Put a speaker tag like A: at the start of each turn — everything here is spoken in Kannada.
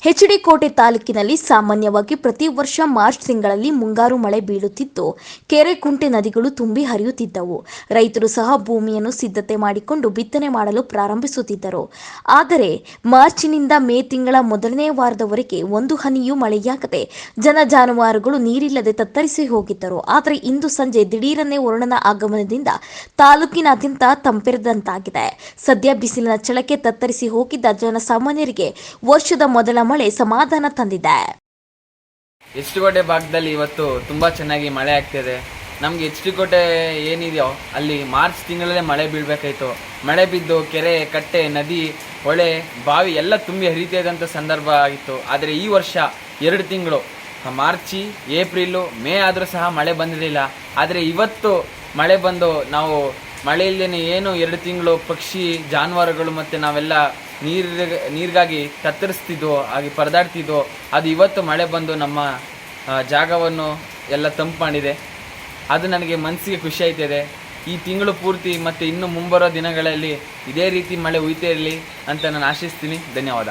A: ಹೆಚ್ಡಿ ಕೋಟೆ ತಾಲೂಕಿನಲ್ಲಿ ಸಾಮಾನ್ಯವಾಗಿ ಪ್ರತಿ ವರ್ಷ ಮಾರ್ಚ್ ತಿಂಗಳಲ್ಲಿ ಮುಂಗಾರು ಮಳೆ ಬೀಳುತ್ತಿದ್ದು, ಕೆರೆ ಕುಂಟೆ ನದಿಗಳು ತುಂಬಿ ಹರಿಯುತ್ತಿದ್ದವು. ರೈತರು ಸಹ ಭೂಮಿಯನ್ನು ಸಿದ್ಧತೆ ಮಾಡಿಕೊಂಡು ಬಿತ್ತನೆ ಮಾಡಲು ಪ್ರಾರಂಭಿಸುತ್ತಿದ್ದರು. ಆದರೆ, ಮಾರ್ಚಿನಿಂದ ಮೇ ತಿಂಗಳ ಮೊದಲನೇ ವಾರದವರೆಗೆ ಒಂದು ಹನಿಯೂ ಮಳೆಯಾಗದೆ ಜನ ಜಾನುವಾರುಗಳು ನೀರಿಲ್ಲದೆ ತತ್ತರಿಸಿ ಹೋಗಿದ್ದರು. ಆದರೆ, ಇಂದು ಸಂಜೆ ದಿಢೀರನ್ನೇ ವರುಣನ ಆಗಮನದಿಂದ ತಾಲೂಕಿನಾದ್ಯಂತ ತಂಪೆರೆದಂತಾಗಿದೆ. ಸದ್ಯ ಬಿಸಿಲಿನ ಚಳಕ್ಕೆ ತತ್ತರಿಸಿ ಹೋಗಿದ್ದ ಜನಸಾಮಾನ್ಯರಿಗೆ ವರ್ಷದ ಮೊದಲ ಮಳೆ ಸಮಾಧಾನ ತಂದಿದೆ.
B: ಎಚ್ಚಿಕೋಟೆ ಕೋಟೆ ಭಾಗದಲ್ಲಿ ಇವತ್ತು ತುಂಬ ಚೆನ್ನಾಗಿ ಮಳೆ ಆಗ್ತಿದೆ. ನಮಗೆ ಎಚ್ ಡಿ ಕೋಟೆ ಏನಿದೆಯೋ ಅಲ್ಲಿ ಮಾರ್ಚ್ ತಿಂಗಳಲ್ಲೇ ಮಳೆ ಬೀಳಬೇಕಾಯ್ತು. ಮಳೆ ಬಿದ್ದು ಕೆರೆ, ಕಟ್ಟೆ, ನದಿ, ಹೊಳೆ, ಬಾವಿ ಎಲ್ಲ ತುಂಬಿ ಹರಿತಾ ಇದ್ದಂಥ ಸಂದರ್ಭ ಆಗಿತ್ತು. ಆದರೆ ಈ ವರ್ಷ ಎರಡು ತಿಂಗಳು, ಮಾರ್ಚಿ, ಏಪ್ರಿಲು, ಮೇ ಆದರೂ ಸಹ ಮಳೆ ಬಂದಿರಲಿಲ್ಲ. ಆದರೆ ಇವತ್ತು ಮಳೆ ಬಂದು ನಾವು ಮಳೆ ಇಲ್ಲದೇ ಏನು ಎರಡು ತಿಂಗಳು ಪಕ್ಷಿ, ಜಾನುವಾರುಗಳು ಮತ್ತು ನಾವೆಲ್ಲ ನೀರ್ ನೀರಿಗಾಗಿ ತತ್ತರಿಸ್ತಿದ್ವು ಹಾಗೆ ಪರದಾಡ್ತಿದ್ದೋ ಅದು ಇವತ್ತು ಮಳೆ ಬಂದು ನಮ್ಮ ಜಾಗವನ್ನು ಎಲ್ಲ ತಂಪು ಮಾಡಿದೆ. ಅದು ನನಗೆ ಮನಸ್ಸಿಗೆ ಖುಷಿ ಆಯ್ತಿದೆ. ಈ ತಿಂಗಳು ಪೂರ್ತಿ ಮತ್ತು ಇನ್ನು ಮುಂಬರೋ ದಿನಗಳಲ್ಲಿ ಇದೇ ರೀತಿ ಮಳೆ ಉಯ್ತೇ ಇರಲಿ ಅಂತ ನಾನು ಆಶಿಸ್ತೀನಿ. ಧನ್ಯವಾದ.